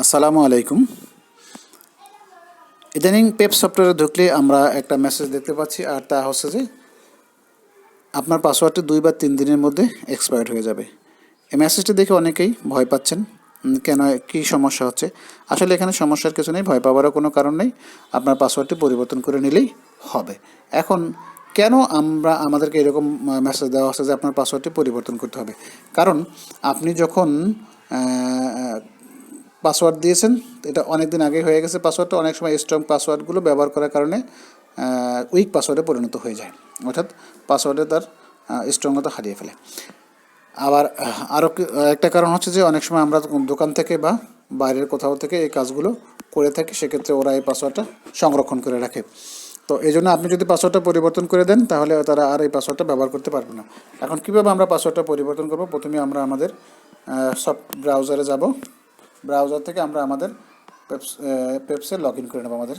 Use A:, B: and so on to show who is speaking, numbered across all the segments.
A: আসসালামু আলাইকুম। ইদানিং পেপ সফটওয়্যারে ঢুকলে আমরা একটা মেসেজ দেখতে পাচ্ছি, আর তা হচ্ছে যে আপনার পাসওয়ার্ডটি দুই বা তিন দিনের মধ্যে এক্সপায়ার্ড হয়ে যাবে। এই মেসেজটি দেখে অনেকেই ভয় পাচ্ছেন কেন, কী সমস্যা হচ্ছে? আসলে এখানে সমস্যার কিছু নেই, ভয় পাওয়ারও কোনো কারণ নেই, আপনার পাসওয়ার্ডটি পরিবর্তন করে নিলেই হবে। এখন, কেন আমরা, আমাদেরকে এরকম মেসেজ দেওয়া হচ্ছে যে আপনার পাসওয়ার্ডটি পরিবর্তন করতে হবে? কারণ আপনি যখন পাসওয়ার্ড দিয়েছেন। এটা অনেক দিন আগে হয়ে গেছে পাসওয়ার্ডটা। অনেক সময় স্ট্রং পাসওয়ার্ডগুলো ব্যবহার করার কারণে উইক পাসওয়ার্ডে পরিণত হয়ে যায়। অর্থাৎ পাসওয়ার্ডে তার স্ট্রংতা হারিয়ে ফেলে। আবার আরও একটা কারণ হচ্ছে যে অনেক সময় আমরা দোকান থেকে বা বাইরের কোথাও থেকে এই কাজগুলো করে থাকি, সেক্ষেত্রে ওরা এই পাসওয়ার্ডটা সংরক্ষণ করে রাখে। তো এই জন্য আপনি যদি পাসওয়ার্ডটা পরিবর্তন করে দেন, তাহলে তারা আর এই পাসওয়ার্ডটা ব্যবহার করতে পারবে না। এখন কীভাবে আমরা পাসওয়ার্ডটা পরিবর্তন করব? প্রথমে আমরা আমাদের সব ব্রাউজারে যাব। ব্রাউজার থেকে আমরা আমাদের পেপস পেপসে লগ ইন করে নেব আমাদের।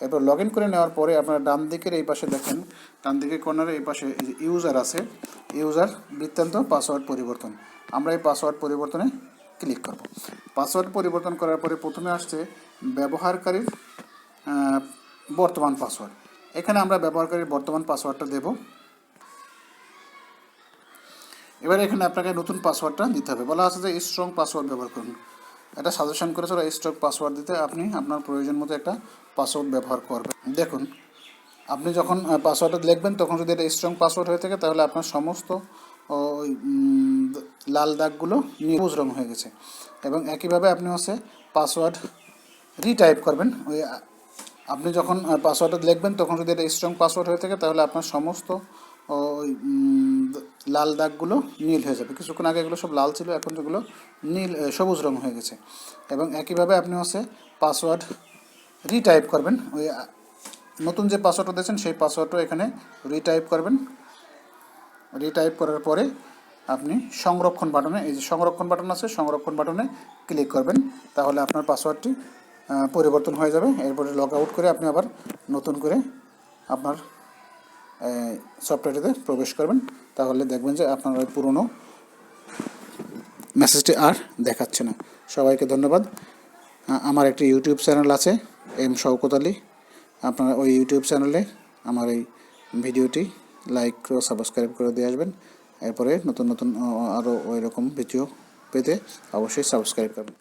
A: এরপর লগ ইন করে নেওয়ার পরে আপনারা ডান দিকের এই পাশে দেখেন, ডান দিকের কর্নারে এই পাশে ইউজার আছে ইউজার বৃত্তান্ত পাসওয়ার্ড পরিবর্তন। আমরা এই পাসওয়ার্ড পরিবর্তনে ক্লিক করব। পাসওয়ার্ড পরিবর্তন করার পরে প্রথমে আসছে ব্যবহারকারীর বর্তমান পাসওয়ার্ড এখানে আমরা ব্যবহারকারীর বর্তমান পাসওয়ার্ডটা দেব। এবার এখানে আপনাকে নতুন পাসওয়ার্ডটা দিতে হবে। বলা আছে যে স্ট্রং পাসওয়ার্ড ব্যবহার করুন। এটা সাজেশন ওরা স্ট্রং পাসওয়ার্ড দিতে আপনি আপনার প্রয়োজন মতো একটা পাসওয়ার্ড ব্যবহার করবেন। দেখুন, আপনি যখন পাসওয়ার্ডটা লিখবেন, তখন যদি এটা স্ট্রং পাসওয়ার্ড হয়ে থাকে, তাহলে আপনার সমস্ত ওই লাল দাগগুলো সবুজ রং হয়ে গেছে। এবং একইভাবে আপনি হচ্ছে পাসওয়ার্ড রিটাইপ করবেন। ওই আপনি যখন পাসওয়ার্ডটা লিখবেন, তখন যদি এটা স্ট্রং পাসওয়ার্ড হয়ে থাকে, তাহলে আপনার সমস্ত ওই লাল দাগগুলো নীল হয়ে যাবে। কিছুক্ষণ আগে এগুলো সব লাল ছিল, এখন যেগুলো নীল সবুজ রং হয়ে গেছে। এবং একইভাবে আপনি হচ্ছে পাসওয়ার্ড রিটাইপ করবেন। ওই নতুন যে পাসওয়ার্ডটা দিয়েছেন, সেই পাসওয়ার্ডটা এখানে রিটাইপ করবেন। রিটাইপ করার পরে আপনি সংরক্ষণ বাটনে এই যে সংরক্ষণ বাটন আছে, সংরক্ষণ বাটনে ক্লিক করবেন। তাহলে আপনার পাসওয়ার্ডটি পরিবর্তন হয়ে যাবে। এরপরে লগ আউট করে আপনি আবার নতুন করে আপনার সফটওয়্যারটিতে প্রবেশ করবেন। তাহলে দেখবেন যে আপনার ওই পুরনো মেসেজটি আর দেখাচ্ছে না। সবাইকে ধন্যবাদ। আমার একটি ইউটিউব চ্যানেল আছে, এম শওকত আলী। আপনারা ওই ইউটিউব চ্যানেলে আমার এই ভিডিওটি লাইক ও সাবস্ক্রাইব করে দিয়ে আসবেন। এরপরে নতুন নতুন আরও ওই রকম ভিডিও পেতে অবশ্যই সাবস্ক্রাইব করবেন।